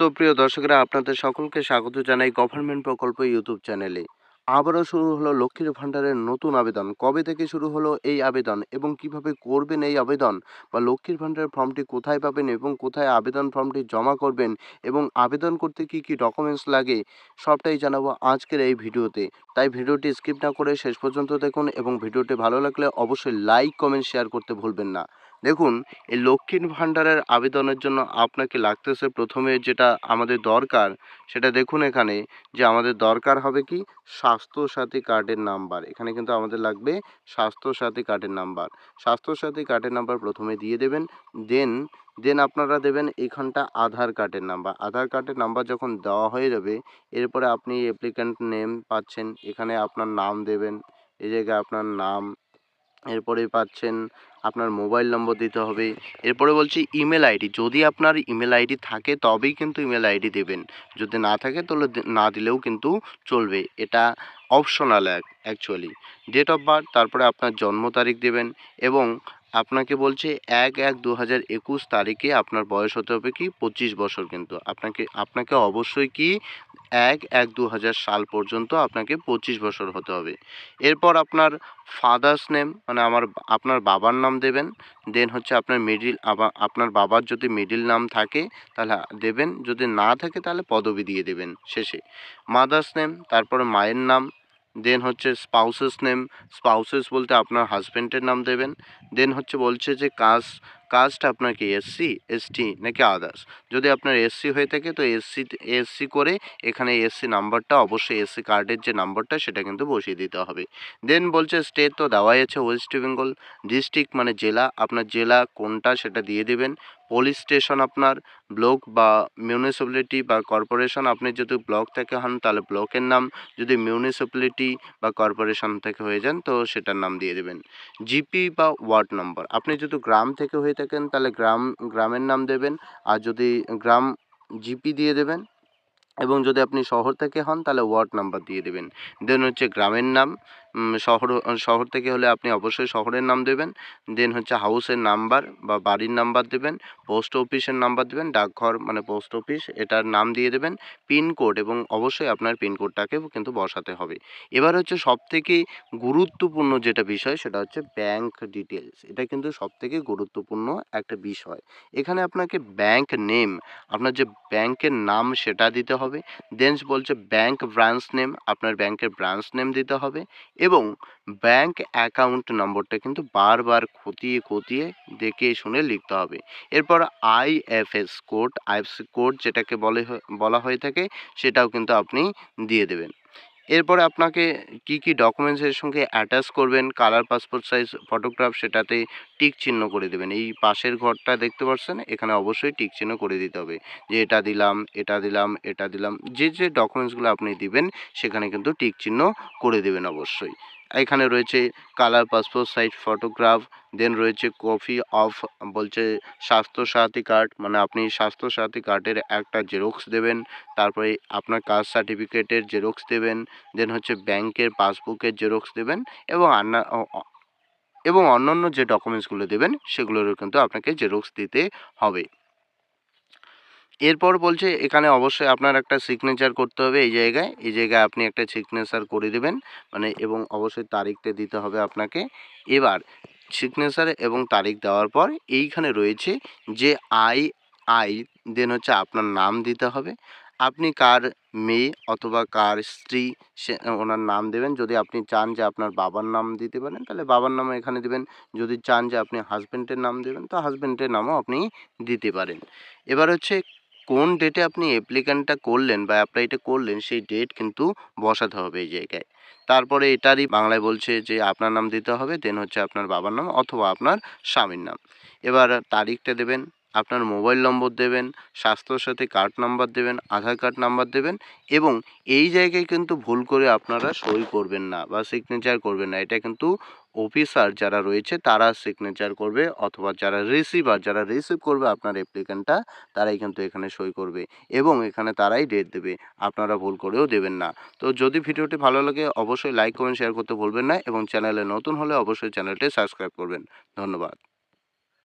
সুপ্রিয় দর্শকরা, আপনাদের সকলকে স্বাগত জানাই গভর্নমেন্ট প্রকল্প ইউটিউব চ্যানেলে আবারও শুরু হলো লক্ষ্মীর ভাণ্ডারের নতুন আবেদন। কবে থেকে শুরু হলো এই আবেদন এবং কীভাবে করবেন এই আবেদন বা লক্ষ্মীর ভাণ্ডারের ফর্মটি কোথায় পাবেন এবং কোথায় আবেদন ফর্মটি জমা করবেন এবং আবেদন করতে কি কি ডকুমেন্টস লাগে সবটাই জানাব আজকের এই ভিডিওতে। তাই ভিডিওটি স্কিপ না করে শেষ পর্যন্ত দেখুন এবং ভিডিওটি ভালো লাগলে অবশ্যই লাইক কমেন্ট শেয়ার করতে ভুলবেন না। দেখুন, এই লক্ষ্মীর ভাণ্ডারের আবেদনের জন্য আপনাকে লাগতেছে প্রথমে যেটা আমাদের দরকার, সেটা দেখুন এখানে যে আমাদের দরকার হবে কি স্বাস্থ্যসাথী কার্ডের নাম্বার। এখানে কিন্তু আমাদের লাগবে স্বাস্থ্যসাথী কার্ডের নাম্বার। স্বাস্থ্যসাথী কার্ডের নাম্বার প্রথমে দিয়ে দেবেন, দেন দেন আপনারা দেবেন এখানটা আধার কার্ডের নাম্বার। আধার কার্ডের নাম্বার যখন দেওয়া হয়ে যাবে, এরপরে আপনি অ্যাপ্লিক্যান্ট নেম পাচ্ছেন, এখানে আপনার নাম দেবেন, এই জায়গায় আপনার নাম এরপরে পাচ্ছেন আপনার মোবাইল নম্বর দিতে হবে। এরপরে বলছি ইমেল আইডি। যদি আপনার ইমেল আইডি থাকে, তবেই কিন্তু ইমেল আইডি দেবেন। যদি না থাকে, তাহলে না দিলেও কিন্তু চলবে। এটা optional actually date of birth তারপরে আপনার জন্ম তারিখ দেবেন এবং আপনাকে বলছে এক এক দু হাজার একুশ তারিখে আপনার বয়স হতে হবে কি? পঁচিশ বছর কিন্তু। আপনাকে আপনাকে অবশ্যই কি? এক এক দু হাজার সাল পর্যন্ত আপনাকে পঁচিশ বছর হতে হবে। এরপর আপনার ফাদার্স নেম মানে আমার, আপনার বাবার নাম দেবেন। দেন হচ্ছে আপনার মিডিল আপনার বাবার যদি মিডিল নাম থাকে, তাহলে দেবেন। যদি না থাকে, তাহলে পদবি দিয়ে দেবেন শেষে। মাদার্স নেম তারপরে মায়ের নাম দেন হচ্ছে স্পাউসেস নেম স্পাউসেস বলতে আপনার হাজব্যান্ডের নাম দেবেন। দেন হচ্ছে বলছে যে কাস্ট কাস্ট আপনার কি এসসি এসটি নাকি আদার্স যদি আপনার এসসি হয়ে থাকে, তো এসসি এসসি করে এখানে এসসি নাম্বারটা, অবশ্যই এসসি কার্ডের যে নাম্বারটা, সেটা কিন্তু বসিয়ে দিতে হবে। দেন বলছে স্টেট তো দেওয়াই আছে ওয়েস্ট বেঙ্গল ডিস্ট্রিক্ট মানে জেলা। আপনার জেলা কোনটা সেটা দিয়ে দেবেন। পুলিশ স্টেশন আপনার ব্লক বা মিউনিসিপ্যালিটি বা কর্পোরেশন আপনি যদি ব্লক থেকে হন, তাহলে ব্লকের নাম। যদি মিউনিসিপ্যালিটি বা কর্পোরেশন থেকে হয়ে যান, তো সেটার নাম দিয়ে দেবেন। জিপি বা ওয়ার্ড নম্বর আপনি যদি গ্রাম থেকে হয়ে থাকেন তাহলে গ্রাম গ্রামের নাম দেবেন। আর যদি গ্রাম জিপি দিয়ে দেবেন এবং যদি আপনি শহর থেকে হন, তাহলে ওয়ার্ড নাম্বার দিয়ে দেবেন। দেন হচ্ছে গ্রামের নাম শহর শহর থেকে হলে আপনি অবশ্যই শহরের নাম দেবেন। দেন হচ্ছে হাউসের নাম্বার বা বাড়ির নাম্বার দেবেন, পোস্ট অফিসের নাম্বার দেবেন, ডাকঘর মানে পোস্ট অফিস, এটার নাম দিয়ে দেবেন পিনকোড এবং অবশ্যই আপনার পিনকোডটাকেও কিন্তু বসাতে হবে। এবার হচ্ছে সবথেকে গুরুত্বপূর্ণ যেটা বিষয়, সেটা হচ্ছে ব্যাংক ডিটেলস এটা কিন্তু সবথেকে গুরুত্বপূর্ণ একটা বিষয়। এখানে আপনাকে ব্যাংক নেম আপনার যে ব্যাংকের নাম সেটা দিতে হবে। দেন বলছে ব্যাংক ব্রাঞ্চ নেম আপনার ব্যাংকের ব্রাঞ্চ নেম দিতে হবে এবং ব্যাংক অ্যাকাউন্ট নম্বরটা কিন্তু বারবার খতিয়ে খতিয়ে দেখে শুনে লিখতে হবে। এরপর আইএফএস কোড আইএফসি কোড যেটাকে বলে বলা হয়ে থাকে, সেটাও কিন্তু আপনি দিয়ে দেবেন। এরপরে আপনাকে কি কি ডকুমেন্টসের সঙ্গে অ্যাটাচ করবেন? কালার পাসপোর্ট সাইজ ফটোগ্রাফ সেটাতে টিক চিহ্ন করে দেবেন। এই পাশের ঘরটা দেখতে পাচ্ছেন এখানে অবশ্যই টিক চিহ্ন করে দিতে হবে। যে এটা দিলাম এটা দিলাম এটা দিলাম, যে যে ডকুমেন্টসগুলো আপনি দিবেন, সেখানে কিন্তু টিক চিহ্ন করে দেবেন অবশ্যই। এখানে রয়েছে colour passport size photograph then রয়েছে কপি অফ বলছে স্বাস্থ্য সাথী কার্ড মানে আপনি স্বাস্থ্য সাথী কার্ডের একটা জেরক্স দেবেন, তারপরে আপনার কাস্ট সার্টিফিকেটের জেরক্স দেবেন দেন হচ্ছে ব্যাংকের পাসবুকের জেরক্স দেবেন এবং আন্না এবং অন্যান্য যে ডকুমেন্টসগুলো দেবেন, সেগুলোরও কিন্তু আপনাকে জেরক্স দিতে হবে। এরপর বলছে, এখানে অবশ্যই আপনার একটা সিগনেচার করতে হবে এই জায়গায়। এই জায়গায় আপনি একটা সিগনেচার করে দেবেন মানে এবং অবশ্যই তারিখটা দিতে হবে আপনাকে। এবার সিগনেচার এবং তারিখ দেওয়ার পর এইখানে রয়েছে যে আই আই দেন হচ্ছে আপনার নাম দিতে হবে। আপনি কার মেয়ে অথবা কার স্ত্রী, সে, ওনার নাম দেবেন। যদি আপনি চান যে আপনার বাবার নাম দিতে পারেন, তাহলে বাবার নাম এখানে দেবেন। যদি চান যে আপনি হাজব্যান্ডের নাম দেবেন, তো হাজব্যান্ডের নামও আপনি দিতে পারেন। এবার হচ্ছে কোন ডেটে আপনি অ্যাপ্লিকেশনটা করলেন বা অ্যাপ্লাইটা করলেন, সেই ডেট কিন্তু বসাতে হবে এই জায়গায়। তারপরে এটারই বাংলায় বলছে যে আপনার নাম দিতে হবে দেন হচ্ছে আপনার বাবার নাম অথবা আপনার স্বামীর নাম। এবার তারিখটা দেবেন। আপনার মোবাইল নম্বর দেবেন, স্বাস্থ্যর সাথে কার্ড নাম্বার দেবেন, আধার কার্ড নাম্বার দেবেন এবং এই জায়গায় কিন্তু ভুল করে আপনারা সই করবেন না বা সিগনেচার করবেন না। এটা কিন্তু অফিসার যারা রয়েছে তারা সিগনেচার করবে অথবা যারা রিসিভার যারা রিসিভ করবে আপনার অ্যাপ্লিক্যান্টটা তারাই কিন্তু এখানে সই করবে এবং এখানে তারাই ডেট দেবে। আপনারা ভুল করেও দেবেন না। তো যদি ভিডিওটি ভালো লাগে অবশ্যই লাইক কমেন্ট শেয়ার করতে ভুলবেন না এবং চ্যানেলে নতুন হলে অবশ্যই চ্যানেলটি সাবস্ক্রাইব করবেন। ধন্যবাদ।